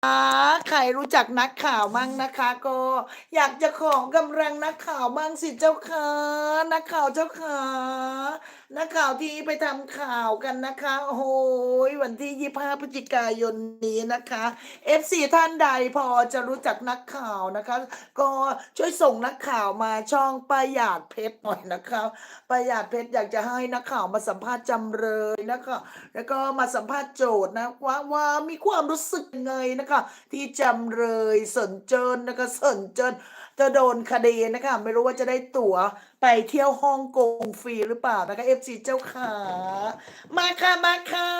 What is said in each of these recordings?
啊ใครรู้จักนักข่าวมั่งนะคะ ก็อยากจะของกำลังนักข่าวมั่งสิเจ้าค่ะนักข่าวเจ้าค่ะนักข่าวที่ไปทำข่าวกันนะคะโอ้โหวันที่ยี่ห้าพฤศจิกายนนี้นะคะ FC ท่านใดพอจะรู้จักนักข่าวนะคะ ก็ช่วยส่งนักข่าวมาช่องประหยาดเพชรหน่อยนะคะประหยาดเพชรอยากจะให้นักข่าวมาสัมภาษณ์จำเลยนะคะ แล้วก็มาสัมภาษณ์โจทย์นะว่าว่ามีความรู้สึกยังไงนะคะ ที่จำเลยสนเจินนะคะสนเจินจะโดนคดีนะคะ ไม่รู้ว่าจะได้ตั๋วไปเที่ยวฮ่องกงฟรีหรือเปล่านะคะเอฟซีเจ้าขามาค่ะมาค่ะ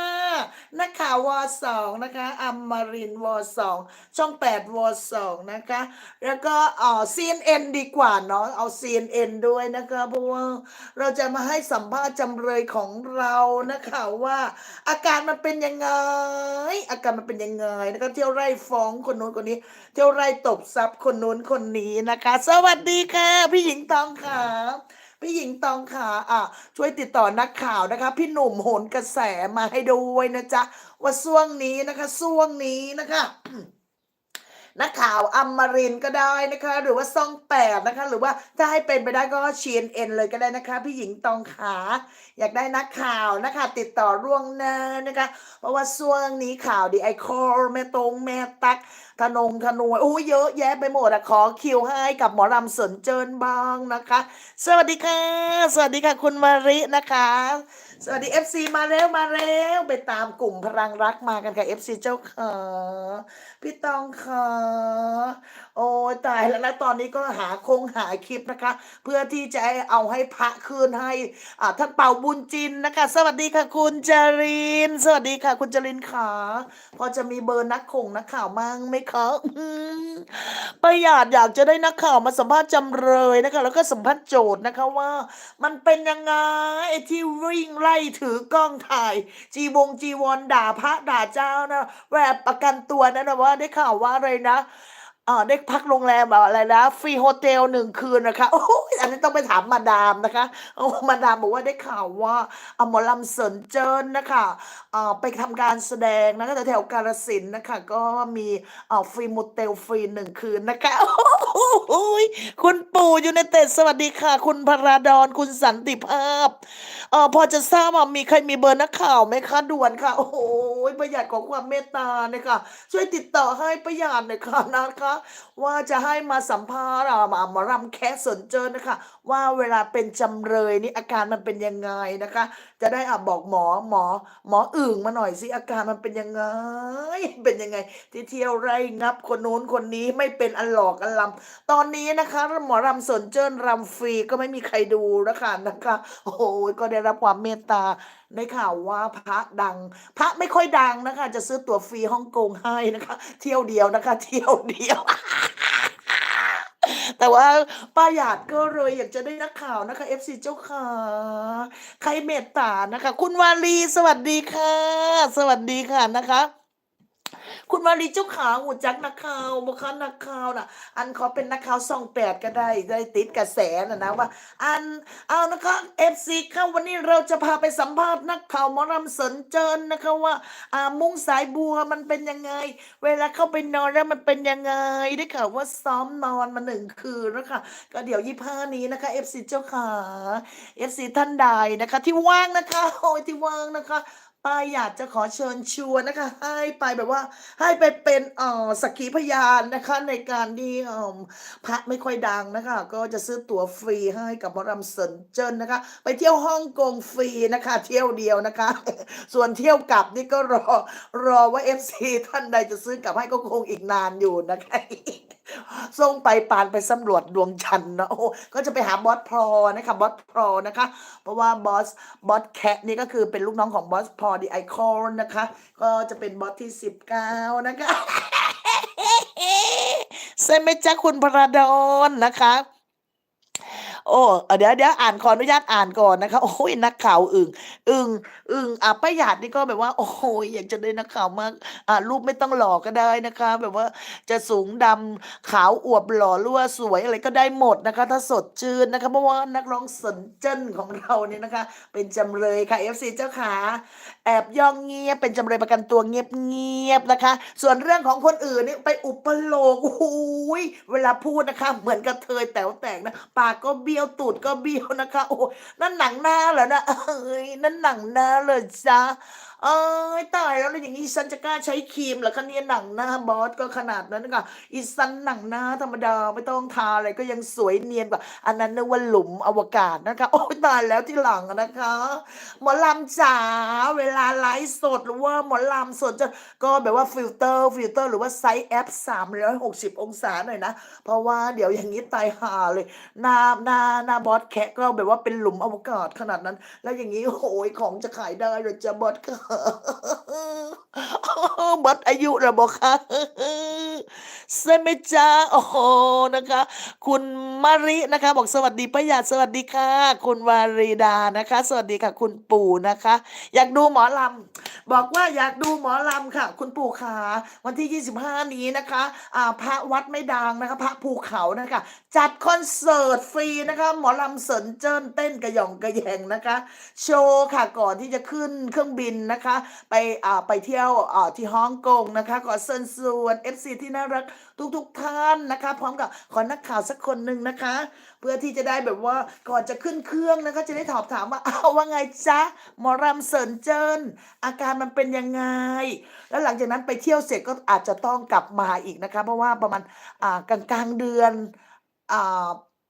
นักข่าววอสองนะคะอมารินทร์วสองช่องแปดวสองนะคะ แล้วก็เอ่อ CNN ดีกว่าเนาะเอา CNN ด้วยนะคะเพราะว่าเราจะมาให้สัมภาษณ์จำเลยของเรานะคะว่าอาการมันเป็นยังไง อาการมันเป็นยังไงนะคะเที่ยวไล่ฟ้องคนนู้นคนนี้ เที่ยวไล่ตบทรัพย์คนนู้นคนนี้นะคะ สวัสดีค่ะ พี่หญิงตองขาพี่หญิงตองขาอะ ช่วยติดต่อนักข่าวนะคะ พี่หนุ่มโหนกระแสมาให้ด้วยนะจ๊ะว่าช่วงนี้นะคะช่วงนี้นะคะ นักข่าวอมรินก็ได้นะคะ หรือว่าซ่องแปดนะคะ หรือว่าถ้าให้เป็นไปได้ก็เชียนเอ็นเลยก็ได้นะคะ พี่หญิงตองขา อยากได้นักข่าวนะคะ ติดต่อร่วงหน้านะคะ เพราะว่าช่วงนี้ข่าวดีไอคอลแม่ตรงแม่ตักธนงธนวยโอ้เยอะแยะไปหมดอะขอคิวให้กับหมอลำสนเจินบ้างนะคะ สวัสดีค่ะ สวัสดีค่ะคุณมารินะคะ สวัสดี FC มาแล้วมาแล้วไปตามกลุ่มพลังรักมากันค่ะ FC เจ้าขาพี่ตองขา โอ้ยตายแล้วนะตอนนี้ก็หาคงหาคลิปนะคะ เพื่อที่จะเอาให้พระคืนให้อ่าท่านเป่าบุญจินนะคะ สวัสดีค่ะคุณจริน สวัสดีค่ะ คุณจรินขาพอจะมีเบอร์นักข่งนักข่าวมั่งไหมคะประหยัดอยากจะได้นักข่าวมาสัมภาษณ์จำเลยนะคะ แล้วก็สัมภาษณ์โจทย์นะคะว่า มันเป็นยังไงไอ้ที่วิ่งไล่ถือกล้องถ่าย จีวงจีวรด่าพระด่าเจ้านะแวบประกันตัวนะนะว่าได้ข่าวว่าอะไรนะ เออได้พักโรงแรมแบบอะไรนะฟรีโฮเทลหนึ่งคืนนะคะโอ้ยอันนี้ต้องไปถามมาดามนะคะโอ้มาดามบอกว่าได้ข่าวว่าอมอลำเซินเจินนะคะเออไปทำการแสดงนะคะแถวกาลสินธุ์นะคะ ก็มีเออฟรีโมเตลฟรีหนึ่งคืนนะคะ โอ้ยคุณปู่ยูเนเต็ดสวัสดีค่ะ คุณพราดอนคุณสันติภาพเออพอจะทราบว่ามีใครมีเบอร์นักข่าวไหมคะด่วนค่ะ โอ้โหประหยัดของความเมตตาเนี่ยค่ะ ช่วยติดต่อให้ประหยัดหน่อยค่ะนะคะ ว่าจะให้มาสัมภาษณ์มาหมอรำแคสสนเจอนะคะ ว่าเวลาเป็นจำเลยนี่อาการมันเป็นยังไงนะคะ จะได้อะบอกหมอหมอ หมออึ่งมาหน่อยสิอาการมันเป็นยังไง เป็นยังไง ที่เที่ยวไร่งับคนนู้นคนนี้ไม่เป็นอันหลอกอันลำตอนนี้นะคะหมอรำสนเจิ้นรำฟรีก็ไม่มีใครดูนะคะนะคะ โอ้โหก็ได้รับความเมตตาได้ข่าวว่าพระดัง พระไม่ค่อยดังนะคะ จะซื้อตั๋วฟรีฮ่องกงให้นะคะ เที่ยวเดียวนะคะ เที่ยวเดียวแต่ว่าป้าหยาดก็เลยอยากจะได้นักข่าวนะคะ FC เจ้าขาใครเมตตานะคะ คุณวาลีสวัสดีค่ะ สวัสดีค่ะนะคะ คุณมารีเจ้าขาหูจักนักข่าวบคคลนักข่าวน่ะ อันขอเป็นนักข่าวส่องแปดก็ได้ได้ติดกระแสนะนะว่า อันเอานะคะเอฟซีค่ะวันนี้เราจะพาไปสัมภาษณ์นักข่าวหมอรำสนเจินนะคะว่าอ่ามุ้งสายบัวมันเป็นยังไง เวลาเข้าไปนอนแล้วมันเป็นยังไงได้ข่าวว่าซ้อมนอนมาหนึ่งคืนแล้วค่ะก็เดี๋ยวยี่ห้านี้นะคะเอฟซีเจ้าขาเอฟซีท่านใดนะคะ ที่ว่างนะคะโอ้ยที่ว่างนะคะ ป้าอยากจะขอเชิญชวนนะคะ ให้ไปแบบว่า ให้ไปเป็นเอ่อสักขีพยานนะคะ ในการที่เอ่อพระไม่ค่อยดังนะคะ ก็จะซื้อตั๋วฟรีให้กับหมอรำเซินเจิ้นนะคะ ไปเที่ยวฮ่องกงฟรีนะคะ เที่ยวเดียวนะคะ ส่วนเที่ยวกลับนี่ก็รอรอว่าเอฟซีท่านใดจะซื้อกลับให้ก็คงอีกนานอยู่นะคะส่งไปปานไปสำรวจดวงจันทร์เนาะโอ้ก็จะไปหาบอสพลอนะคะบอสพลอนะคะ เพราะว่าบอสบอสแคทนี่ก็คือเป็นลูกน้องของบอสพอดีไอคอนนะคะ ก็จะเป็นบอสที่สิบเก้านะคะใช่ไหมจ๊ะคุณพระดอนนะคะ โอ้เดี๋ยวเดี๋ยวอ่านขออนุญาตอ่านก่อนนะคะ โอ้ยนักข่าวอึ่งอึ่งอึ่งอะป้าหยาดนี่ก็แบบว่า โอ้โหอยากจะได้นักข่าวมากอ่ารูปไม่ต้องหล่อก็ได้นะคะ แบบว่าจะสูงดำขาวอวบหล่อรือว่าสวยอะไรก็ได้หมดนะคะ ถ้าสดชื่นนะคะเพราะว่านักร้องสนเจิ้นของเราเนี่ยนะคะ เป็นจำเลยค่ะ FC เจ้าขาแอบย่องเงียบเป็นจำเลยประกันตัวเงียบเงียบนะคะ ส่วนเรื่องของคนอื่นนี่ไปอุปโลกโอ้ยเวลาพูดนะคะ เหมือนกระเทยแต๋วแตกนะปากก็เบี้ยวตูดก็เบี้ยวนะคะ โอ้นั่นหนังหน้าเหรอนะเอ้ยนั่นหนังหน้าเลยจ้า เอ้ยตายแล้วแล้วอย่างนี้ฉันจะกล้าใช้ครีมหรอคะเนี่ยหนังหน้าบอสก็ขนาดนั้นนะคะอีสันหนังหน้าธรรมดาไม่ต้องทาอะไรก็ยังสวยเนียนกว่า อันนั้นนึกว่าหลุมอวกาศนะคะ โอ้ยตายแล้วที่หลังนะคะหมอลำจ๋าเวลาไลฟ์สดหรือว่าหมอลำสดจะก็แบบว่าฟิลเตอร์ฟิลเตอร์หรือว่าไซส์แอป360 องศาหน่อยนะ เพราะว่าเดี๋ยวอย่างนี้ตายห่าเลยหน้าหน้าหน้าบอสแคะก็แบบว่าเป็นหลุมอวกาศขนาดนั้น แล้วอย่างนี้โอ้ยของจะขายได้หรือจะบอสค่ะบอสอายุระบอกค่ะใช่ไหมจ๊ะโอ้โหนะคะ คุณมารินะคะ บอกสวัสดีป้าหยาดสวัสดีค่ะ คุณวารีดานะคะ สวัสดีค่ะ คุณปู่นะคะ อยากดูหมอลำบอกว่าอยากดูหมอลำค่ะ คุณปู่ขาวันที่ 25 นี้นะคะอ่าพระวัดไม่ดังนะคะ พระภูเขานะคะ จัดคอนเสิร์ตฟรีนะคะ หมอลำเสินเจิ้นเต้นกระย่องกระแยงนะคะ โชว์ค่ะก่อนที่จะขึ้นเครื่องบินนะคะไปอ่าไปเที่ยวอ่าที่ฮ่องกงนะคะ ขอเชิญชวน FC ที่น่ารักทุกๆท่านนะคะ พร้อมกับขอนักข่าวสักคนหนึ่งนะคะ เพื่อที่จะได้แบบว่าก่อนจะขึ้นเครื่องนะคะจะได้ถามถามว่าเอาว่าไงจ๊ะหมอรำเสินเจินอาการมันเป็นยังไง แล้วหลังจากนั้นไปเที่ยวเสร็จก็อาจจะต้องกลับมาอีกนะคะ เพราะว่าประมาณอ่ากลางกลางเดือนอ่า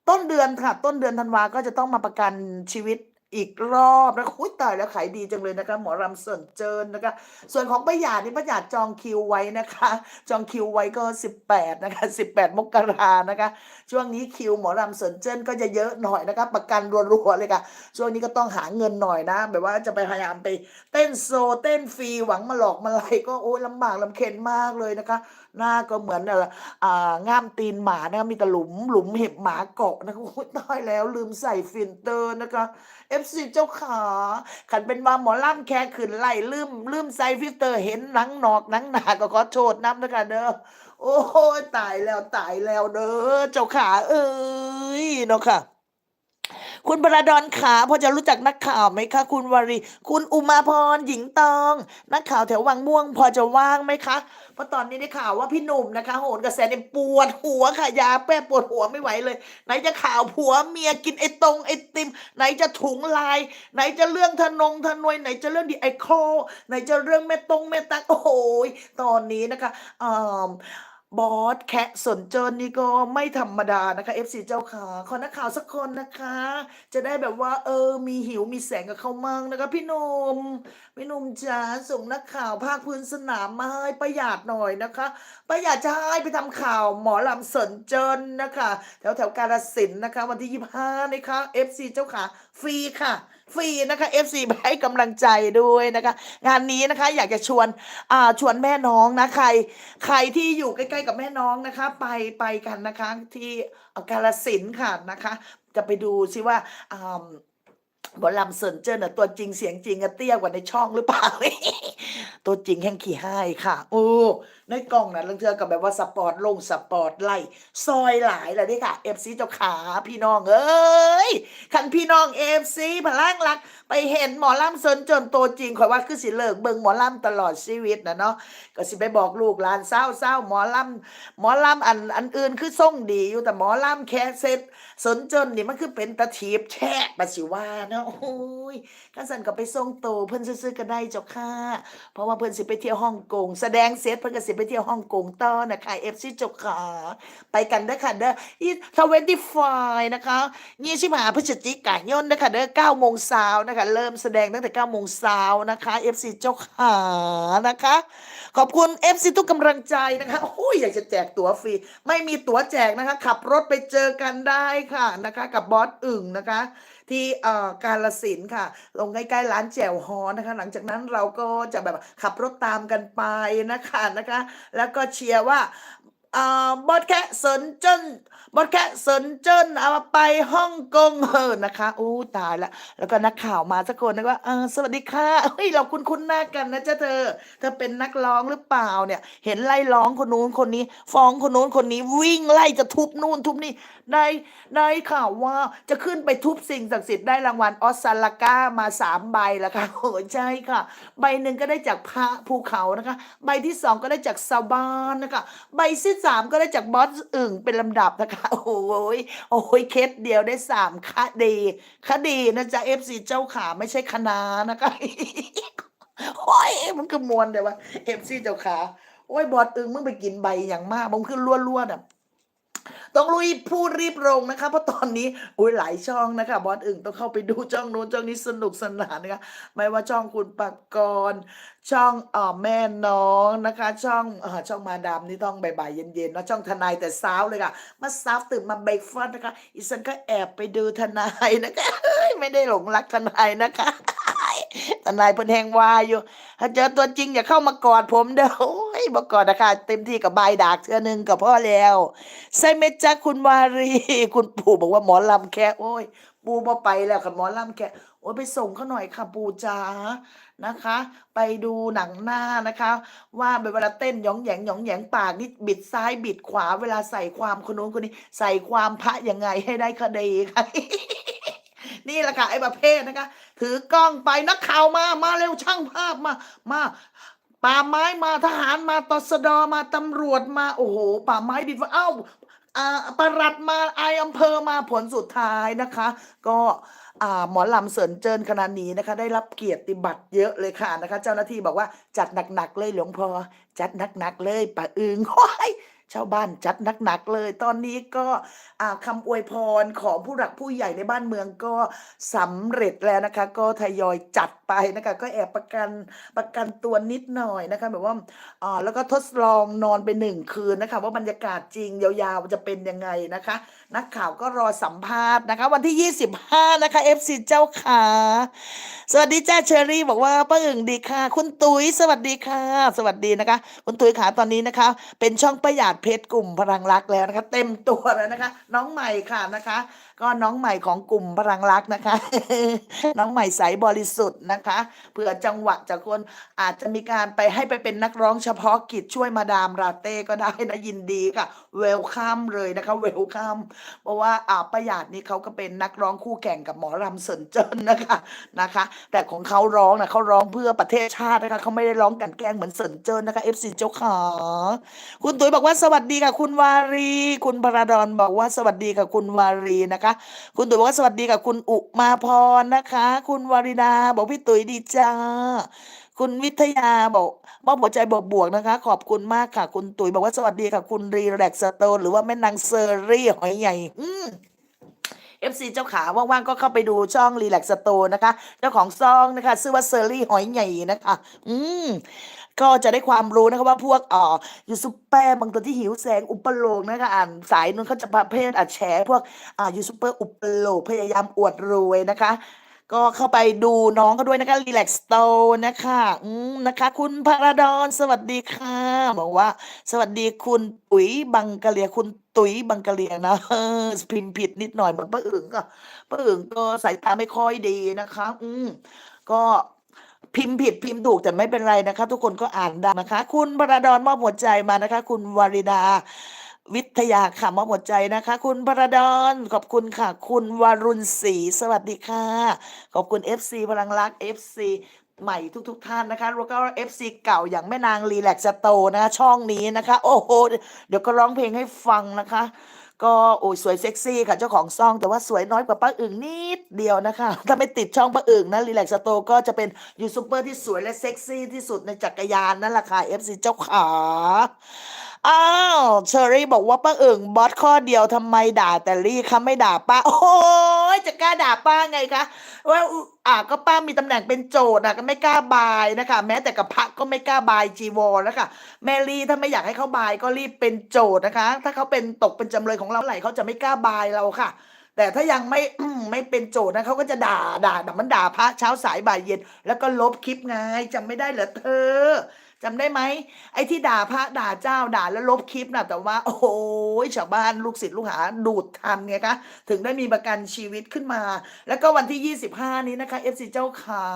ต้นเดือนค่ะ ต้นเดือนธันวาก็จะต้องมาประกันชีวิต อีกรอบแล้วอุ้ยตายแล้วขายดีจังเลยนะคะ หมอรำเสินเจินนะคะ ส่วนของป้าหยาดนี่ป้าหยาดจองคิวไว้นะคะ จองคิวไว้ก็ 18 นะคะ 18 มกรานะคะ ช่วงนี้คิวหมอรำเสินเจินก็จะเยอะหน่อยนะคะ ประกันรัวๆเลยค่ะ ช่วงนี้ก็ต้องหาเงินหน่อยนะ แบบว่าจะไปพยายามไปเต้นโซเต้นฟรีหวังมาหลอกมาไลยก็โอ้ยลำบากลำเค็ญมากเลยนะคะ หน้าก็เหมือนเอ่ออ่าง่ามตีนหมานะคะมีแต่หลุมหลุมเห็บหมาเกาะนะคะโอ้ยตายแล้วลืมใส่ฟิลเตอร์นะคะ เอฟซีเจ้าขาขันเป็นวาหมอล่ำแค่ขืนไล่ลืมลืมใส่ฟิลเตอร์เห็นหนังหนอกหนังหนาก็ขอโทษน้ำนะคะเด้อโอ้ยตายแล้วตายแล้วเด้อเจ้าขาเอ้ยเนาะค่ะ คุณประดอนขาพอจะรู้จักนักข่าวไหมคะคุณวารี คุณอุมาพรหญิงตอง นักข่าวแถววังม่วง พอจะว่างไหมคะเพราะตอนนี้ได้ข่าวว่าพี่หนุ่มนะคะ โหนกระแสเนี่ยปวดหัวค่ะยาแป้ปวดหัวไม่ไหวเลย ไหนจะข่าวผัวเมียกินไอ้ตรงไอติม ไหนจะถุงลาย ไหนจะเรื่องทนงทนวยไหนจะเรื่องดีไอโคไหนจะเรื่องแม่ตรงแม่ตักโอ้ยตอนนี้นะคะอ่า บอสแคะสนเจนนี่ก็ไม่ธรรมดานะคะ FC เจ้าขาขอนักข่าวสักคนนะคะ จะได้แบบว่า เออ มีหิวมีแสงกับเขามั่งนะคะพี่หนุ่ม พี่หนุ่มจ๋าส่งนักข่าวภาคพื้นสนามมาให้ประหยัดหน่อยนะคะ ประหยัดจะให้ไปทำข่าวหมอลำสนเจินนะคะ แถวแถวกาฬสินธุ์นะคะ วันที่25นะคะ FC เจ้าขาฟรีค่ะ ฟรีนะคะ FC ไปให้กำลังใจด้วยนะคะ งานนี้นะคะอยากจะชวนอ่าชวนแม่น้องนะใคร ใครที่อยู่ใกล้ๆกับแม่น้องนะคะ ไปไปกันนะคะที่กาฬสินธุ์ค่ะนะคะ จะไปดูซิว่าอ่า บอลำเซินเจิ้นน่ะตัวจริงเสียงจริงอะเตี้ยกว่าในช่องหรือเปล่า ตัวจริงแห้งขี้ให้ค่ะ โอ้ ในกล้องนะเรื่องเทือกับแบบว่าสปอร์ตลงสปอร์ตไล่ซอยหลายเลยนี่ค่ะเอฟซีเจ้าขาพี่น้องเอ้ยคันพี่น้องเอฟซีพลังรัก ไปเห็นหมอลำเซินจิ้นตัวจริงข่อยว่าคือสิเลิกเบิ่งหมอลำตลอดชีวิตนะเนาะก็สิไปบอกลูกหลานเศร้าเศร้าหมอลำหมอลำอันอันอื่นคือส่งดีอยู่แต่หมอลำแค่เซ็ตสนจนนี่มันคือเป็นตะทีบแช่ปะสิว่าเนาะโอ้ยข้าสันก็ไปส่งโตเพิ่อนซื้อๆก็ได้เจ้าค่ะเพราะว่าเพิ่อนสิไปเที่ยวฮ่องกงแสดงเสร็จเพิ่อนก็สิไปเที่ยวฮ่องกงต่อนะคะเอฟซีจ้าขาไปกันเด้อค่ะเด้ออีทเวนตี้ไฟนะคะยี่สิบหาพฤศจิกายนนะคะเด้อเก้าโมงเช้านะคะ เริ่มแสดงตั้งแต่เก้าโมงเช้านะคะเอฟซีจ้าขานะคะ ขอบคุณเอฟซีทุกกำลังใจนะคะโอ้ยอยากจะแจกตั๋วฟรี ไม่มีตั๋วแจกนะคะ ขับรถไปเจอกันได้ค่ะนะคะ กับบอสอึ่งนะคะ ที่เอ่อกาลสินธุ์ค่ะ ลงใกล้ๆร้านแจ่วฮอนนะคะ หลังจากนั้นเราก็จะแบบขับรถตามกันไปนะคะนะคะ แล้วก็เชียร์ว่าอ่าบอสแค่สนเจิ้นบอสแค่สนเจิ้นเอาไปฮ่องกงเออนะคะอู้ตายละแล้วก็นักข่าวมาสักคนนึกว่าเออสวัสดีค่ะเฮ้ยเราคุ้นคุ้นหน้ากันนะเจ๊ะเธอ เธอเป็นนักร้องหรือเปล่าเนี่ย เห็นไล่ร้องคนนู้นคนนี้ ฟ้องคนนู้นคนนี้วิ่งไล่จะทุบนู่นทุบนี่ ได้ได้ข่าวว่าจะขึ้นไปทุบสิ่งศักดิ์สิทธิ์ได้รางวัลออสซาลาก้ามาสามใบแล้วค่ะโอ้ใช่ค่ะ ใบหนึ่งก็ได้จากพระภูเขานะคะ ใบที่สองก็ได้จากซาบานนะคะ ใบที่สามก็ได้จากบอสอึ่งเป็นลำดับนะคะ โอ้ยโอ้ยเคสเดียวได้สามคดีคดีนะจ๊ะเอฟซีเจ้าขาไม่ใช่คณะนะคะโอ้ยมันคือมวนเดี๋ยวว่าเอฟซีเจ้าขาโอ้ยบอสอึ่งมึงไปกินใบอย่างมากมึงขึ้นล้วนๆอะ ต้องลุยพูดรีบลงนะคะเพราะตอนนี้อุ้ยหลายช่องนะคะ บอสอึ่งต้องเข้าไปดูช่องนู้นช่องนี้สนุกสนานนะคะไม่ว่าช่องคุณปากกรช่องอ่อแม่น้องนะคะ ช่องเอ่อช่องมาดามนี่ต้องบ่ายๆเย็นๆเนอะช่องทนายแต่เช้าเลยค่ะมาเช้าตื่นมาเบรกฟาสนะคะอีสันก็แอบไปดูทนายนะคะเฮ้ยไม่ได้หลงรักทนายนะคะ ทนายเพิ่นแหงวายอยู่ ถ้าเจอตัวจริงอย่าเข้ามากอดผมเด้อโอ้ยบอกอดนะคะเต็มที่กับใบดากเทื่อหนึงกับพ่อแล้วใช่ไหมจ๊ะคุณวารี คุณปู่บอกว่าหมอลำแค่โอ้ย ปู่บ่ไปแล้วค่ะหมอลำแค่โอ้ยไปส่งเขาหน่อยค่ะปู่จ๋านะคะ ไปดูหนังหน้านะคะ ว่าเวลาเต้นหยองแหยงหยองแหยงปากนี่บิดซ้ายบิดขวาเวลาใส่ความคนนู้นคนนี้ ใส่ความพระยังไงให้ได้คดีค่ะนี่แหละค่ะไอ้ประเภทนะคะ ถือกล้องไปนักข่าวมา มาเร็วช่างภาพมา มาป่าไม้มาทหารมาตสดมาตำรวจมาโอ้โห ป่าไม้ดินว่าเอ้าอ่าปลัดมาไอายอำเภอมาผลสุดท้ายนะคะ ก็อ่าหมอลำเสริญเจิญคณะนี้นะคะ ได้รับเกียรติบัตรเยอะเลยค่ะนะคะ เจ้าหน้าที่บอกว่าจัดหนักๆเลยหลวงพ่อจัดหนักๆเลยป่าอึงโอ้ย ชาวบ้านจัดหนักๆเลย ตอนนี้ก็คำอวยพรของผู้หลักผู้ใหญ่ในบ้านเมืองก็สำเร็จแล้วนะคะ ก็ทยอยจัด ไปนะคะ ก็แอบประกันประกันตัวนิดหน่อยนะคะแบบว่าอ่าแล้วก็ทดลองนอนไปหนึ่งคืนนะคะ ว่าบรรยากาศจริงยาวๆจะเป็นยังไงนะคะ นักข่าวก็รอสัมภาษณ์นะคะ วันที่ 25 นะคะ FC เจ้าขาสวัสดีจ้าเชอรี่บอกว่าป้าอึ่งดีค่ะ คุณตุ้ยสวัสดีค่ะ สวัสดีนะคะ คุณตุ้ยขาตอนนี้นะคะ เป็นช่องประหยัดเพชรกลุ่มพลังรักแล้วนะคะ เต็มตัวแล้วนะคะ น้องใหม่ค่ะนะคะ ก็น้องใหม่ของกลุ่มพลังรักนะคะ น้องใหม่ใสบริสุทธิ์นะคะเผื่อจังหวะจากคนอาจจะมีการไปให้ไปเป็นนักร้องเฉพาะกิจช่วยมาดามราเต้ก็ได้นะยินดีค่ะเวลคัมเลยนะคะเวลคัมเพราะว่าอาประหยัดนี่เขาก็เป็นนักร้องคู่แข่งกับหมอรำเสินเจิ้นนะคะนะคะ แต่ของเขาร้องนะเขาร้องเพื่อประเทศชาตินะคะเขาไม่ได้ร้องกันแกล้งเหมือนเสินเจิ้นนะคะ FC เจ้าขาคุณตุ๋ยบอกว่าสวัสดีค่ะ คุณวารี คุณพระดอนบอกว่าสวัสดีค่ะคุณวารีนะคะคุณตุ๋ยบอกว่าสวัสดีกับคุณอุมาพรนะคะ คุณวาริดาบอกพี่ตุ๋ยดีจ้าคุณวิทยาบอกมอบหัวใจบวกบวกนะคะ ขอบคุณมากค่ะ คุณตุ๋ยบอกว่าสวัสดีค่ะ คุณรีแลกสโตนหรือว่าแม่นางเซอรี่หอยใหญ่ อืม FC เจ้าขาว่างๆก็เข้าไปดูช่องรีแลกสโตนะคะ เจ้าของซองนะคะ ชื่อว่าเซอรี่หอยใหญ่นะคะ อืม ก็จะได้ความรู้นะคะว่าพวกอ่อยูซูเปอร์บางตัวที่หิวแสงอุปโลกนะคะอ่านสายนู้นเขาจะประเภทอะแฉพวกอ่ายูซูเปอร์อุปโลกพยายามอวดรวยนะคะ ก็เข้าไปดูน้องเขาด้วยนะคะรีแลกสโตนะคะอืมนะคะ คุณพระดอนสวัสดีค่ะ บอกว่า สวัสดีคุณปุ๋ยบังกะเลียคุณตุ๋ยบังกะเลียนะเออพิมพ์ผิดนิดหน่อยเหมือนป้าอึ่งก็ป้าอึ่งก็สายตาไม่ค่อยดีนะคะ อืมก็ พิมพ์ผิดพิมพ์ถูกแต่ไม่เป็นไรนะคะ ทุกคนก็อ่านได้นะคะ คุณพระดอนมอบหัวใจมานะคะ คุณวาริดาวิทยาค่ะมอบหัวใจนะคะ คุณพระดอนขอบคุณค่ะ คุณวารุณศรีสวัสดีค่ะ ขอบคุณ FC พลังรัก FC ใหม่ทุกๆทท่านนะคะแล้วก็ FC เก่าอย่างแม่นางรีแลกซ์โตนะคะช่องนี้นะคะ โอ้โห เดี๋ยวก็ร้องเพลงให้ฟังนะคะ ก็โอ้ยสวยเซ็กซี่ค่ะเจ้าของซอง แต่ว่าสวยน้อยกว่าป้าอึ่งนิดเดียวนะคะ ถ้าไม่ติดช่องป้าอึ่งนะรีแลกซ์โตก็จะเป็นยูทูบเบอร์ที่สวยและเซ็กซี่ที่สุดในจักรยานนั่นแหละค่ะ FC เจ้าขา อ้าวเชอรี่บอกว่าป้าเอิงบอสข้อเดียวทำไมด่าแต่ลี่คะไม่ด่าป้า โอ้ยจะกล้าด่าป้าไงคะว่าอ่าก็ป้ามีตำแหน่งเป็นโจทย์อะก็ไม่กล้าบายนะคะ แม้แต่กับพระก็ไม่กล้าบายจีวรนะคะแม่ลี่ถ้าไม่อยากให้เขาบายก็รีบเป็นโจทย์นะคะ ถ้าเขาเป็นตกเป็นจำเลยของเราไหร่เขาจะไม่กล้าบายเราค่ะ แต่ถ้ายังไม่ไม่เป็นโจทย์นะเขาก็จะด่าด่าด่มันด่าพระเช้าสายบ่ายเย็น แล้วก็ลบคลิปไงจำไม่ได้เหรอเธอ จำได้ไหมไอ้ที่ด่าพระด่าเจ้าด่าแล้วลบคลิปนะแต่ว่า โอ้โหชาวบ้านลูกศิษย์ลูกหาดูดทันไงคะถึงได้มีประกันชีวิตขึ้นมา แล้วก็วันที่ 25 นี้นะคะ FC เจ้าขา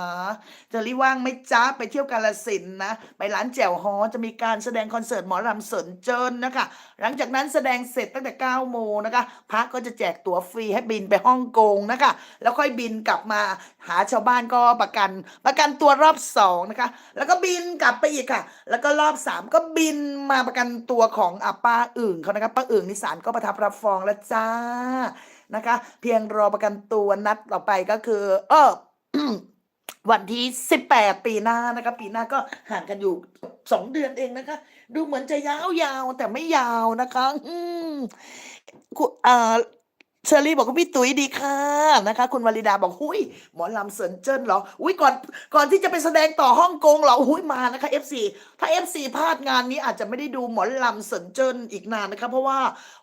จะรีว่างไม่จ้าไปเที่ยวกาลสินนะ ไปร้านแจ่วฮอจะมีการแสดงคอนเสิร์ตหมอลำสนเจินนะคะ หลังจากนั้นแสดงเสร็จตั้งแต่9โมงนะคะพระก็จะแจกตั๋วฟรีให้บินไปฮ่องกงนะคะ แล้วค่อยบินกลับมาหาชาวบ้านก็ประกันประกันตัวรอบสองนะคะ แล้วก็บินกลับไปอีกค่ะ แล้วก็รอบสามก็บินมาประกันตัวของอาป้าอึ่งเขานะคะป้าอึ่งนิสานก็ประทับรับฟ้องแล้วจ้านะคะ เพียงรอประกันตัวนัดต่อไปก็คือ เออวันที่ 18 ปีหน้านะคะปีหน้าก็ห่างกันอยู่สองเดือนเองนะคะ ดูเหมือนจะยาวๆแต่ไม่ยาวนะคะ อืมคุณอ่า เชอรี่บอกว่าพี่ตุ๋ยดีค่ะนะคะ คุณวลิดาบอกหุยหมอลำเซินเจิ้นเหรออุ้ยก่อนก่อนที่จะไปแสดงต่อฮ่องกงเหรอหุ้ยมานะคะ FC ถ้า FC พลาดงานนี้อาจจะไม่ได้ดูหมอลำเซินเจิ้นอีกนานนะคะ เพราะว่า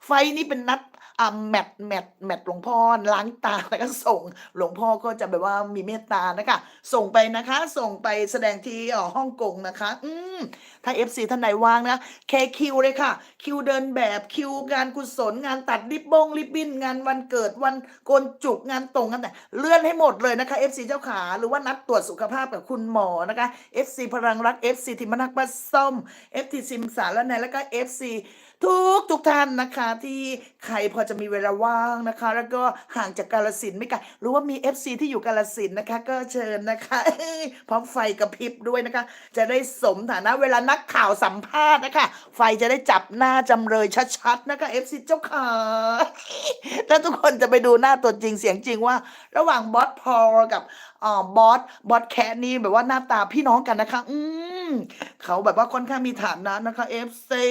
ไฟนี้เป็นนัด อ่าแมทแมทแมทหลวงพ่อล้างตาแล้วก็ส่งหลวงพ่อก็จะแบบว่ามีเมตตานะคะ ส่งไปนะคะ ส่งไปแสดงที่เอ่อฮ่องกงนะคะ อืมถ้า FC ท่านไหนว่างนะเคคิวเลยค่ะ คิวเดินแบบคิวงานกุศลงานตัดริบบงริบบิ้นงานวันเกิดวันโกนจุกงานตรงกันแต่เลื่อนให้หมดเลยนะคะ FC เจ้าขาหรือว่านัดตรวจสุขภาพกับคุณหมอนะคะ FC พลังรัก FC ทิมนักบัสส้ม FC ซิมสารและในแล้วก็ FC ทุกทุกท่านนะคะที่ใครพอจะมีเวลาว่างนะคะ แล้วก็ห่างจากกาลสินไม่ไกลหรือว่ามี FC ที่อยู่กาลสินนะคะ ก็เชิญนะคะพร้อมไฟกระพริบด้วยนะคะ จะได้สมฐานะเวลานักข่าวสัมภาษณ์นะคะ ไฟจะได้จับหน้าจำเลยชัดๆนะคะ FC เจ้าขาถ้าทุกคนจะไปดูหน้าตัวจริงเสียงจริงว่า ระหว่างบอสพอลกับอ่าบอสบอสแคทนี่แบบว่าหน้าตาพี่น้องกันนะคะ อืมเขาแบบว่าค่อนข้างมีฐานะนะคะเอฟซี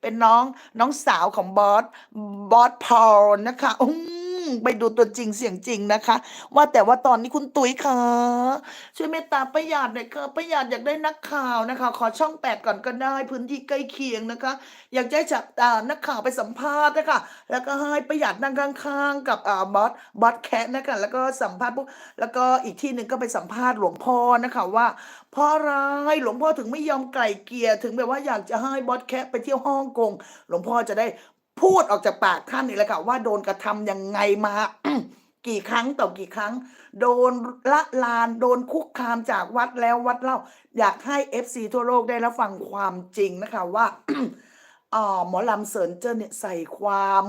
เป็นน้องน้องสาวของบอสบอสพอลนะคะอืม ไปดูตัวจริงเสียงจริงนะคะ ว่าแต่ว่าตอนนี้คุณตุ๋ยค่ะ ช่วยเมตตาประหยัดหน่อยค่ะประหยัดอยากได้นักข่าวนะคะ ขอช่องแปดก่อนก็ได้พื้นที่ใกล้เคียงนะคะ อยากจะให้จับอ่านักข่าวไปสัมภาษณ์นะคะแล้วก็ให้ประหยัดนั่งข้างๆ กับอ่าบอสบอสแคทนะคะแล้วก็สัมภาษณ์พวกแล้วก็อีกที่หนึ่งก็ไปสัมภาษณ์หลวงพ่อนะคะว่าเพราะอะไรหลวงพ่อถึงไม่ยอมไกล่เกลี่ยถึงแบบว่าอยากจะให้บอสแคทไปเที่ยวฮ่องกงหลวงพ่อจะได้ พูดออกจากปากท่านนี่แหละค่ะว่าโดนกระทำยังไงมา กี่ครั้งต่อกี่ครั้ง โดนละลานโดนคุกคามจากวัดแล้ววัดเล่า อยากให้ FC ทั่วโลกได้รับฟังความจริงนะคะว่าอ่าหมอลำเสริญเจิ้นเนี่ยใส่ความ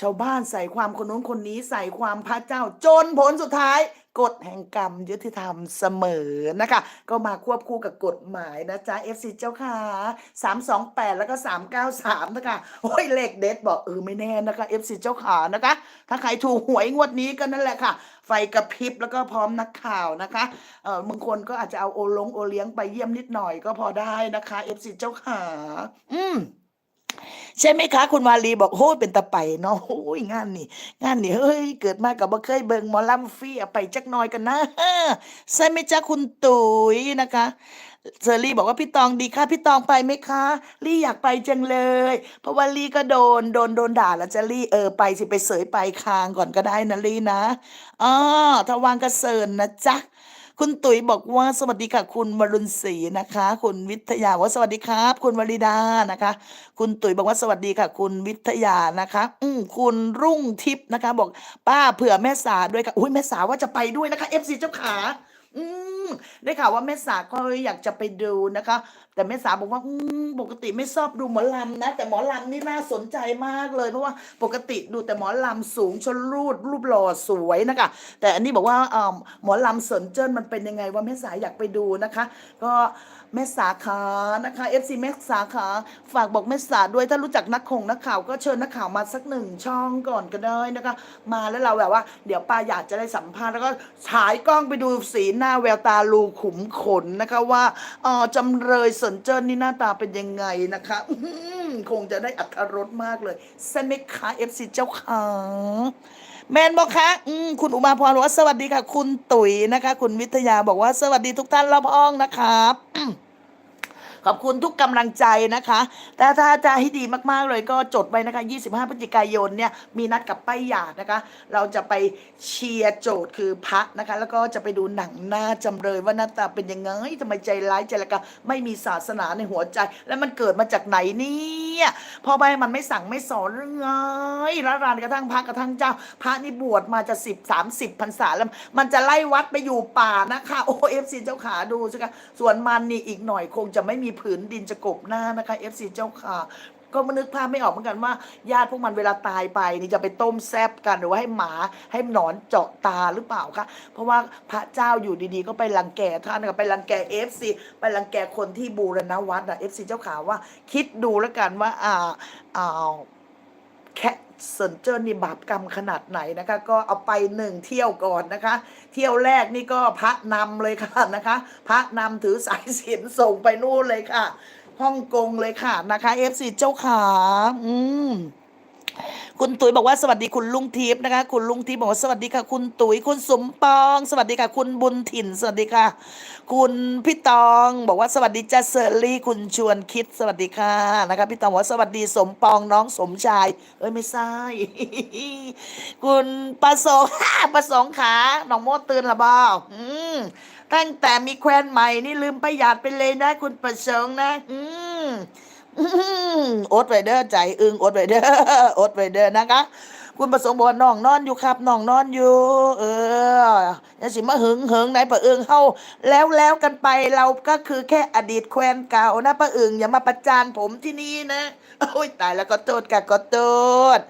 ชาวบ้านใส่ความคนนู้นคนนี้ใส่ความพระเจ้าจนผลสุดท้าย กฎแห่งกรรมยุติธรรมเสมอนะคะ ก็มาควบคู่กับกฎหมายนะจ๊ะ FC เจ้าค่ะ 328 แล้วก็ 393 นะคะโอ้ยเลขเด็ดบอกเออไม่แน่นะคะ FC เจ้าขานะคะ ถ้าใครถูกหวยงวดนี้ก็นั่นแหละค่ะ ไฟกระพริบแล้วก็พร้อมนักข่าวนะคะเออบางคนก็อาจจะเอาโอลงโอเลี้ยงไปเยี่ยมนิดหน่อยก็พอได้นะคะ FC เจ้าขาอืม ใช่ไหมคะ คุณวาลีบอกโอ้ยเป็นตะไปเนาะโอ้ยงานนี่งานนี่เฮ้ยเกิดมากับบ่เคยเบิงหมอลำฟรีเอาไปจักหน่อยกันนะใช่ไหมจ๊ะคุณตุ๋ยนะคะเซอรี่บอกว่าพี่ตองดีค่ะพี่ตองไปไหมคะ ลี่อยากไปจังเลย เพราะว่าลี่ก็โดนโดนโดนด่าแล้วจะลี่เออไปสิไปเสยไปคางก่อนก็ได้นะลี่นะอ๋อถ้าวางกระเซินนะจ๊ะ คุณตุ๋ยบอกว่าสวัสดีค่ะ คุณวรุณศรีนะคะ คุณวิทยาว่าสวัสดีครับ คุณวริดานะคะ คุณตุ๋ยบอกว่าสวัสดีค่ะ คุณวิทยานะคะ อืมคุณรุ่งทิพย์นะคะ บอกป้าเผื่อแม่สาด้วยค่ะอุ้ยแม่สาว่าจะไปด้วยนะคะเอฟซีเจ้าขา อืม ได้ข่าวว่าแม่สาก็อยากจะไปดูนะคะ แต่แม่สาบอกว่าปกติไม่ชอบดูหมอลำนะ แต่หมอลำนี่น่าสนใจมากเลย เพราะว่าปกติดูแต่หมอลำสูงชนรูดรูปหล่อสวยนะคะ แต่อันนี้บอกว่าหมอลำเสินเจิ้นมันเป็นยังไงว่าแม่สาอยากไปดูนะคะ ก็ แม่สาขานะคะ FC แม่สาขาฝากบอกแม่สาด้วยถ้ารู้จักนักคงนักข่าวก็เชิญนักข่าวมาสักหนึ่งช่องก่อนก็ได้นะคะ มาแล้วเราแบบว่า เดี๋ยวป้าอยากจะได้สัมภาษณ์แล้วก็ฉายกล้องไปดูสีหน้าแววตาลูขุมขนนะคะว่าเออจำเลยสนเจิ้นนี่หน้าตาเป็นยังไงนะคะคงจะได้อัธรสมากเลยใช่ไหมคะ FC เจ้าขาแมนบอกคะอืมคุณอุมาพรบอกว่าสวัสดีค่ะ คุณตุ๋ยนะคะ คุณวิทยาบอกว่าสวัสดีทุกท่านรอบห้องนะครับ ขอบคุณทุกกำลังใจนะคะแต่ถ้าจะให้ดีมากๆเลยก็จดไว้นะคะ 25พฤศจิกายนเนี่ยมีนัดกับป้ายหยาดนะคะ เราจะไปเชียร์โจทย์คือพระนะคะ แล้วก็จะไปดูหนังหน้าจำเลยว่าหน้าตาเป็นยังไงทำไมใจร้ายใจละกะไม่มีศาสนาในหัวใจ แล้วมันเกิดมาจากไหนเนี่ยพ่อแม่มันไม่สั่งไม่สอนหรือไงร้านรานกระทั่งพระกระทั่งเจ้า พระนี่บวชมาจะสิบสามสิบพรรษาแล้วมันจะไล่วัดไปอยู่ป่านะคะโอเอฟซีเจ้าขาดูสิคะส่วนมันนี่อีกหน่อยคงจะไม่มีผืนดินจะกบหน้านะคะเอฟซีเจ้าขาก็มานึกภาพไม่ออกเหมือนกันว่า ญาติพวกมันเวลาตายไปนี่จะไปต้มแซบกันหรือว่าให้หมาให้หนอนเจาะตาหรือเปล่าคะเพราะว่าพระเจ้าอยู่ดีๆ ก็ไปรังแกท่านนะคะไปรังแกเอฟซีไปรังแกคนที่บูรณวัดอะเอฟซีเจ้าขาว่า คิดดูแล้วกันว่าอ่าอ่าแค สนเจอนี่บาปกรรมขนาดไหนนะคะ ก็เอาไปหนึ่งเที่ยวก่อนนะคะ เที่ยวแรกนี่ก็พระนำเลยค่ะนะคะ พระนำถือสายสิญจนส่งไปนู่นเลยค่ะฮ่องกงเลยค่ะนะคะเอฟซีเจ้าขา อืม คุณตุ๋ยบอกว่าสวัสดีคุณลุงทิพย์นะคะ คุณลุงทิพย์บอกว่าสวัสดีค่ะ คุณตุ๋ยคุณสมปอง สวัสดีค่ะ คุณบุญถิ่น สวัสดีค่ะ คุณพี่ตอง บอกว่าสวัสดีจ้าเซอร์ลี่ คุณชวนคิดสวัสดีค่ะนะคะพี่ตองบอกว่าสวัสดีสมปองน้องสมชาย เอ้ยไม่ใช่คุณประสงค์ประสงค์ขาน้องโมตื่นละบ่าอืมตั้งแต่มีแควนใหม่นี่ลืมประหยัดไปเลยนะ คุณประสงค์นะ อืม ออดไวเด้อใจอึงอดไวเด้ออดไวเด้อนะคะ คุณประสงค์บอกว่าน้องนอนอยู่ครับน้องนอนอยู่ เออยังสิมาหึงหึงไหนปะเอิงเฮาแล้วแล้วกันไปเราก็คือแค่อดีตแควนเก่านะปะเอิงอย่ามาประจานผมที่นี่นะ โอ้ยตายแล้วก็โทษกันก็โทษ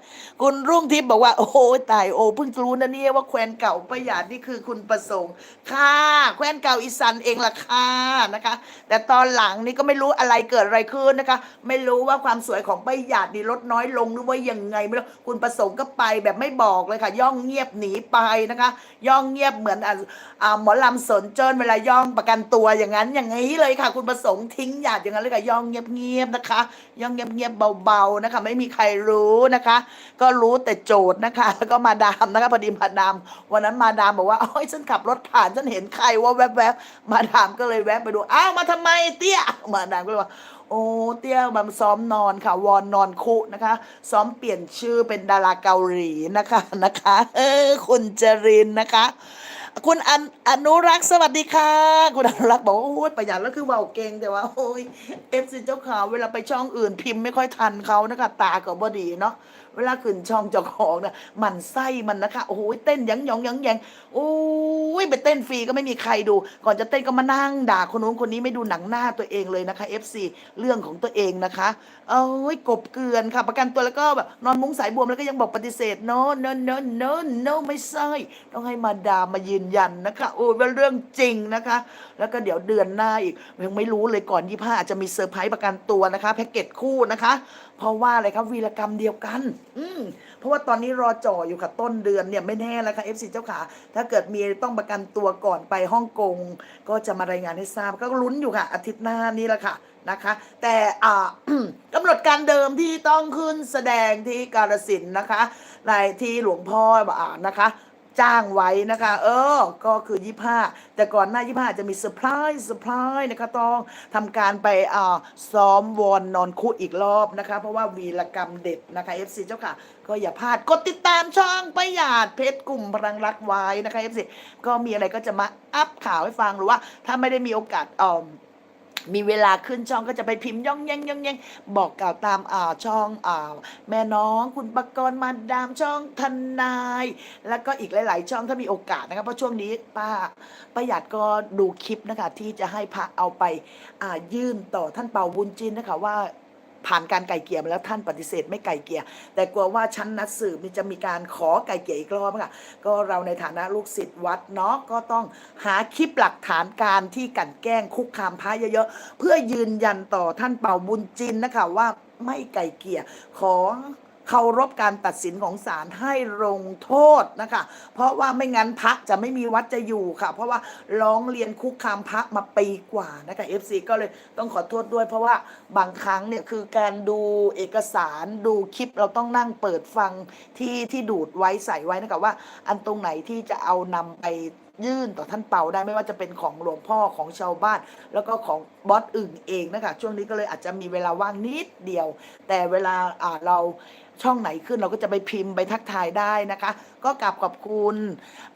คุณรุ่งทิพย์บอกว่า โอ้ยตายโอ้เพิ่งรู้นะเนี่ยว่าแควนเก่าประหยัดนี่คือคุณประสงค์ค่ะแควนเก่าอีสันเองล่ะค่ะนะคะ แต่ตอนหลังนี่ก็ไม่รู้อะไรเกิดอะไรขึ้นนะคะ ไม่รู้ว่าความสวยของป้าหยาดนี่ลดน้อยลงหรือว่ายังไงไม่รู้คุณประสงค์ก็ไปแบบไม่บอกเลยค่ะ ย่องเงียบหนีไปนะคะ ย่องเงียบเหมือนอ่าหมอลำสนเจินเวลาย่องประกันตัวอย่างนั้นอย่างนี้เลยค่ะ คุณประสงค์ทิ้งหยาดอย่างนั้นเลยค่ะย่องเงียบเงียบๆนะคะ ย่องเงียบเงียบๆเบาๆนะคะ ไม่มีใครรู้นะคะ ก็็รู้แต่โจทย์นะคะ แล้วก็มาดามนะคะพอดีมาดาม วันนั้นมาดามบอกว่าโอ้ยฉันขับรถผ่านฉันเห็นใครว่าแวบๆมาดามก็เลยแวบไปดูอ้าวมาทำไมเตี้ยมาดามก็เลยว่าโอ้เตี้ยมันซ้อมนอนค่ะ วอนนอนคุนะคะ ซ้อมเปลี่ยนชื่อเป็นดาราเกาหลีนะคะนะคะ เออ คุณจรินนะคะ คุณอนอนุรักษ์สวัสดีค่ะ คุณอนุรักษ์บอกว่าโอ้ยประหยัดแล้วคือเบาเก่งแต่ว่าโอ้ยเอฟซีเจ้าขาวเวลาไปช่องอื่นพิมพ์ไม่ค่อยทันเขานะคะตาก็บดีเนาะ เวลาขึ้นช่องเจ้าของเนี่ยมันไส้มันนะคะโอ้ยเต้นยังยองยังแยงโอ้ยไปเต้นฟรีก็ไม่มีใครดู ก่อนจะเต้นก็มานั่งด่าคนนู้นคนนี้ไม่ดูหนังหน้าตัวเองเลยนะคะ FC เรื่องของตัวเองนะคะเอ้ยกบเกลือนค่ะ ประกันตัวแล้วก็แบบนอนมุ้งสายบวมแล้วก็ยังบอกปฏิเสธ no no no no no ไม่ใช่ต้องให้มาดามมายืนยันนะคะโอ้ยเป็นเรื่องจริงนะคะ แล้วก็เดี๋ยวเดือนหน้าอีกยังไม่รู้เลยก่อนยี่ห้าอาจจะมีเซอร์ไพรส์ประกันตัวนะคะแพ็กเกจคู่นะคะ เพราะว่าอะไรครับวีรกรรมเดียวกัน อืมเพราะว่าตอนนี้รอจ่ออยู่ค่ะต้นเดือนเนี่ยไม่แน่แล้วค่ะ FC เจ้าขาถ้าเกิดมีต้องประกันตัวก่อนไปฮ่องกง ก็จะมารายงานให้ทราบก็ลุ้นอยู่ค่ะ อาทิตย์หน้านี้แหละค่ะนะคะ แต่อ่ากำหนดการเดิมที่ต้องขึ้นแสดงที่กาลสินธุ์นะคะในที่หลวงพ่ออ่านะคะ จ้างไว้นะคะ เออ ก็คือยี่ห้าแต่ก่อนหน้ายี่ห้าจะมีเซอร์ไพรส์เซอร์ไพรส์นะคะต้องทำการไปอ่าซ้อมวอนนอนคุอีกรอบนะคะ เพราะว่าวีรกรรมเด็ดนะคะ FC เจ้าค่ะ ก็อย่าพลาดกดติดตามช่องประหยัดเพชรกลุ่มพลังรักไว้นะคะ FC ก็มีอะไรก็จะมาอัพข่าวให้ฟังหรือว่า ถ้าไม่ได้มีโอกาสอ่อ มีเวลาขึ้นช่องก็จะไปพิมพ์ย่องแย่งย่องแย่งบอกกล่าวตามอ่าช่องอ่าแม่น้องคุณปกรณ์มาดามช่องทนาย แล้วก็อีกหลาย ๆ ช่องถ้ามีโอกาสนะครับเพราะช่วงนี้ป้าประหยัดก็ดูคลิปนะคะที่จะให้พระเอาไปอ่ายื่นต่อท่านเปาบุญจินนะคะว่า ผ่านการไก่เกี่ยมาแล้วท่านปฏิเสธไม่ไก่เกี่ยแต่กลัวว่าชั้นนัดสืบจะมีการขอไก่เกี่ยอีกรอบค่ะก็เราในฐานะลูกศิษย์วัดเนาะก็ต้องหาคลิปหลักฐานการที่กันแกล้งคุกคามพระเยอะๆเพื่อยืนยันต่อท่านเป่าบุญจินนะคะว่าไม่ไก่เกี่ยขอ เคารพการตัดสินของศาลให้ลงโทษนะคะ เพราะว่าไม่งั้นพระจะไม่มีวัดจะอยู่ค่ะ เพราะว่าร้องเรียนคุกคามพระมาปีกว่านะคะ FC ก็เลยต้องขอโทษด้วย เพราะว่าบางครั้งเนี่ยคือการดูเอกสารดูคลิปเราต้องนั่งเปิดฟังที่ที่ดูดไว้ใส่ไว้นะคะว่า อันตรงไหนที่จะเอานำไปยื่นต่อท่านเปาได้ไม่ว่าจะเป็นของหลวงพ่อของชาวบ้าน แล้วก็ของบอสอึ่งเองนะคะช่วงนี้ก็เลยอาจจะมีเวลาว่างนิดเดียว แต่เวลาเรา ช่องไหนขึ้นเราก็จะไปพิมพ์ไปทักทายได้นะคะ ก็กราบขอบคุณ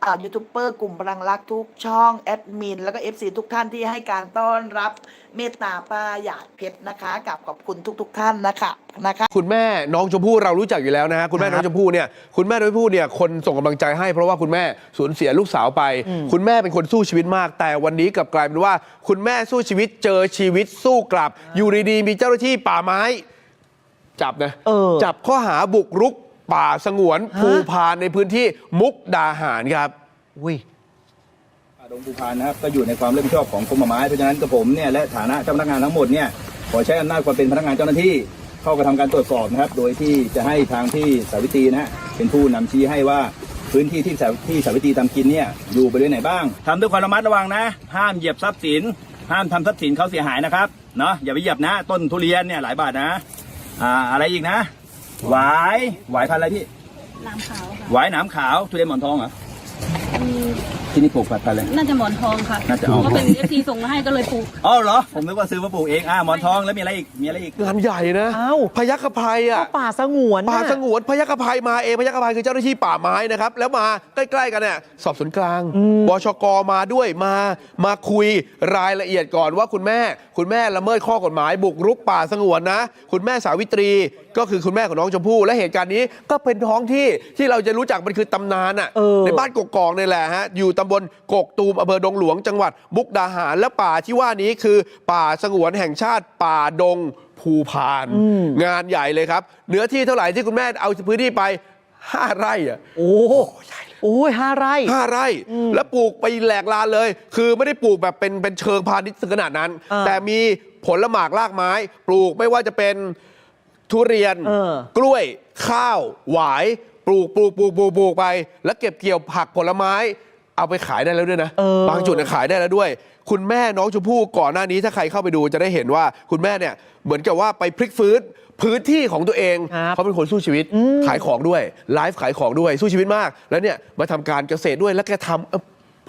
อ่ายูทูบเบอร์กลุ่มพลังรักทุกช่องแอดมินแล้วก็ FC ทุกท่านที่ให้การต้อนรับเมตตาป้าหยาดเพชรนะคะกราบขอบคุณทุกๆท่านนะคะนะคะ คุณแม่น้องชมพู่เรารู้จักอยู่แล้วนะฮะคุณแม่ครับน้องชมพู่เนี่ยคุณแม่น้องชมพู่เนี่ยคนส่งกำลังใจให้เพราะว่าคุณแม่สูญเสียลูกสาวไป คุณแม่เป็นคนสู้ชีวิตมาก แต่วันนี้กลับกลายเป็นว่า คุณแม่สู้ชีวิตเจอชีวิตสู้กลับ อยู่ดีๆมีเจ้าหน้าที่ป่าไม้ จับนะเออจับข้อหาบุกรุกป่าสงวนฮะภูพานในพื้นที่มุกดาหารครับอุ้ยป่าดงภูพานนะครับก็อยู่ในความรับผิดชอบของกรมป่าไม้เพราะฉะนั้นกับผมเนี่ยและฐานะเจ้าพนักงานทั้งหมดเนี่ยขอใช้อำนาจความเป็นพนักงานเจ้าหน้าที่เข้ากระทำการตรวจสอบนะครับ โดยที่จะให้ทางที่สาวิตรีนะฮะเป็นผู้นำชี้ให้ว่าพื้นที่ที่สาที่สาวิตรีทำกินเนี่ยอยู่บริเวณไหนบ้างทำด้วยความระมัดระวังนะ ห้ามเหยียบทรัพย์สิน ห้ามทำทรัพย์สินเขาเสียหายนะครับเนาะอย่าไปเหยียบนะ ต้นทุเรียนเนี่ยหลายบาทนะ อ่าอะไรอีกนะหวายหวายพันธุ์อะไรพี่ น้ำขาวค่ะ หวายหนามขาวทุเรียนหมอนทองเหรออืม ที่นี่ปลูกพันธุ์อะไรน่าจะหมอนทองค่ะน่าจะเพอ๋อราะว่าเป็นเอฟซีส่งมาให้ก็เลยปลูกอ๋อเหรอ ผมนึกว่าซื้อมาปลูกเองอ่าหมอนทองแล้วมีอะไรอีกมีอะไรอีกงานใหญ่นะอ้าว พยัคฆภัยอะก็ป่าสงวนป่าน่ะสงวนพยัคฆภัยมาเองพยัคฆภัยคือเจ้าหน้าที่ป่าไม้นะครับแล้วมาใกล้ๆกันเนี่ยสอบสวนกลางบชกมาด้วยมามาคุยรายละเอียดก่อนว่าคุณแม่ คุณแม่ละเมิดข้อกฎหมายบุกรุกป่าสงวนนะ คุณแม่สาวิตรีก็คือคุณแม่ของน้องชมพู่และเหตุการณ์นี้ก็เป็นท้องที่ที่เราจะรู้จักมันคือตำนานอะเออในบ้านกกอกนี่แหละฮะอยู่ตำบลกกตูมอำเภอดงหลวงจังหวัดมุกดาหาร และป่าที่ว่านี้คือ ป่าสงวนแห่งชาติป่าดงภูพาน งานใหญ่เลยครับ เนื้อที่เท่าไหร่ที่คุณแม่เอาพื้นที่ไป5ไร่อะโอ้โอ้ยห้าไร่ห้าไร่ แล้วปลูกไปแหลกลานเลย คือไม่ได้ปลูกแบบเป็นเป็นเชิงพาณิชย์ถึงขนาดนั้นอ่าแต่มีผลหมากรากไม้ ปลูกไม่ว่าจะเป็นทุเรียนเออกล้วยข้าว หวาย ปลูกปลูกปลูกปลูกปลูกไป แล้วเก็บเกี่ยวผักผลไม้ เอาไปขายได้แล้วด้วยนะเออบางจุดเนี่ยขายได้แล้วด้วย คุณแม่น้องชมพู่ก่อนหน้านี้ถ้าใครเข้าไปดูจะได้เห็นว่าคุณแม่เนี่ยเหมือนกับว่าไปพลิกฟื้นพื้นที่ของตัวเองครับเขาเป็นคนสู้ชีวิตขายของด้วยไลฟ์ขายของด้วยสู้ชีวิตมาก แล้วเนี่ยมาทำการเกษตรด้วยแล้วแกทำเอ้า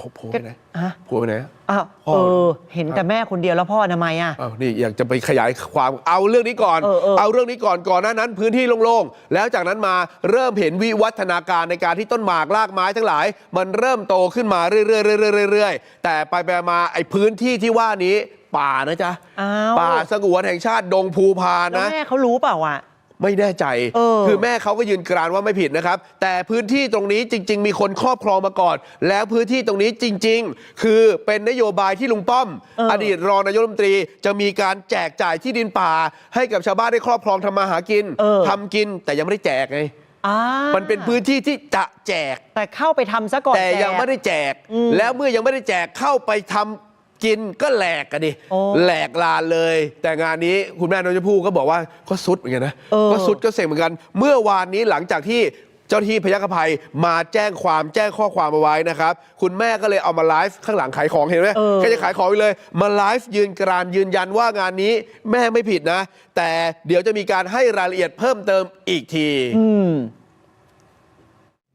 โผล่โผล่ไปไหนฮะโผล่ไปไหนอ้าวพ่อเออ เห็นแต่แม่คนเดียวแล้วพ่อทำไมอะอ้าวนี่อยากจะไปขยายความเอาเรื่องนี้ก่อน เออเออเรื่องนี้ก่อนก่อนหน้านั้นพื้นที่โล่งๆ แล้วจากนั้นมาเริ่มเห็นวิวัฒนาการในการที่ต้นหมากรากไม้ทั้งหลาย มันเริ่มโตขึ้นมาเรื่อยๆๆๆเรื่อยๆแต่ไปๆมาไอ้พื้นที่ที่ว่านี้ป่านะจ๊ะอ้าวป่าสงวนแห่งชาติดงภูพานแล้วนะแม่เขารู้เปล่าอะ ไม่แน่ใจ เออ คือแม่เขาก็ยืนกรานว่าไม่ผิดนะครับ แต่พื้นที่ตรงนี้จริง ๆ มีคนครอบครองมาก่อน แล้วพื้นที่ตรงนี้จริง ๆ คือเป็นนโยบายที่ลุงป้อมเอออดีตรองนายกรัฐมนตรี จะมีการแจกจ่ายที่ดินป่า ให้กับชาวบ้านได้ครอบครองทำมาหากินเออ ทำกินแต่ยังไม่ได้แจกไงอ่ามันเป็นพื้นที่ที่จะแจก แต่เข้าไปทำซะก่อนแต่ยังจกไม่ได้แจกอืมแล้วเมื่อยังไม่ได้แจกเข้าไปทำ กินก็แหลกกันดิ โอ้แหลกลานเลย แต่งานนี้คุณแม่น้องชมพู่ก็บอกว่าก็สุดเหมือนกันนะ เออ ก็สุดก็เซ็งเหมือนกัน เมื่อวานนี้หลังจากที่เจ้าหน้าที่พยัคฆภัยมาแจ้งความแจ้งข้อความเอาไว้นะครับ คุณแม่ก็เลยเอามาไลฟ์ข้างหลังขายของเห็นไหมเออแกจะขายของไปเลย มาไลฟ์ยืนกรานยืนยันว่างานนี้แม่ไม่ผิดนะ แต่เดี๋ยวจะมีการให้รายละเอียดเพิ่มเติมอีกทีอืม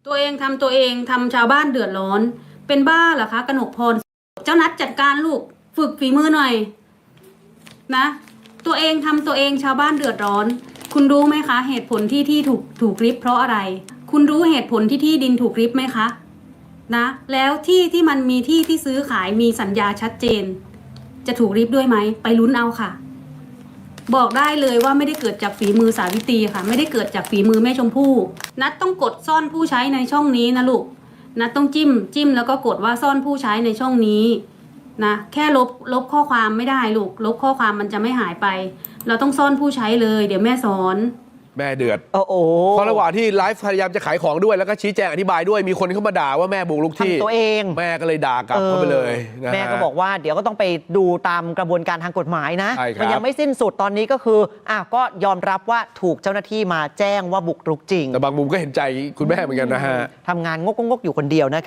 ตัวเองทำตัวเองทำชาวบ้านเดือดร้อน เป็นบ้าเหรอคะกนกพร เจ้านัดจัดการลูกฝึกฝีมือหน่อย นะ ตัวเองทำตัวเองชาวบ้านเดือดร้อน คุณรู้ไหมคะ เหตุผลที่ที่ถูกถูกริบเพราะอะไร คุณรู้เหตุผลที่ที่ดินถูกริบไหมคะ นะ แล้วที่ที่มันมีที่ที่ซื้อขายมีสัญญาชัดเจน จะถูกริบด้วยไหมไปลุ้นเอาค่ะ บอกได้เลยว่าไม่ได้เกิดจากฝีมือสาวิตรีค่ะ ไม่ได้เกิดจากฝีมือแม่ชมพู่ นัดต้องกดซ่อนผู้ใช้ในช่องนี้นะลูก นะต้องจิ้มจิ้มแล้วก็กดว่าซ่อนผู้ใช้ในช่องนี้นะแค่ลบลบข้อความไม่ได้ลูกลบข้อความมันจะไม่หายไป เราต้องซ่อนผู้ใช้เลย เดี๋ยวแม่สอน แม่เดือดโอ้โหเพราะระหว่างที่ไลฟ์พยายามจะขายของด้วยแล้วก็ชี้แจงอธิบายด้วยมีคนเข้ามาด่าว่าแม่บุกลุกที่ทำตัวเอง แม่ก็เลยด่ากลับเข้าไปเลยนะฮะแม่ก็บอกว่าเดี๋ยวก็ต้องไปดูตามกระบวนการทางกฎหมายนะใช่ครับมัยังไม่สิ้นสุดตอนนี้ก็คืออะก็ยอมรับว่าถูกเจ้าหน้าที่มาแจ้งว่าบุกรุกจริงแต่บางมุมก็เห็นใจคุณแม่เหมือนกันนะฮะทำงานงกๆอยู่คนเดียวนะครับ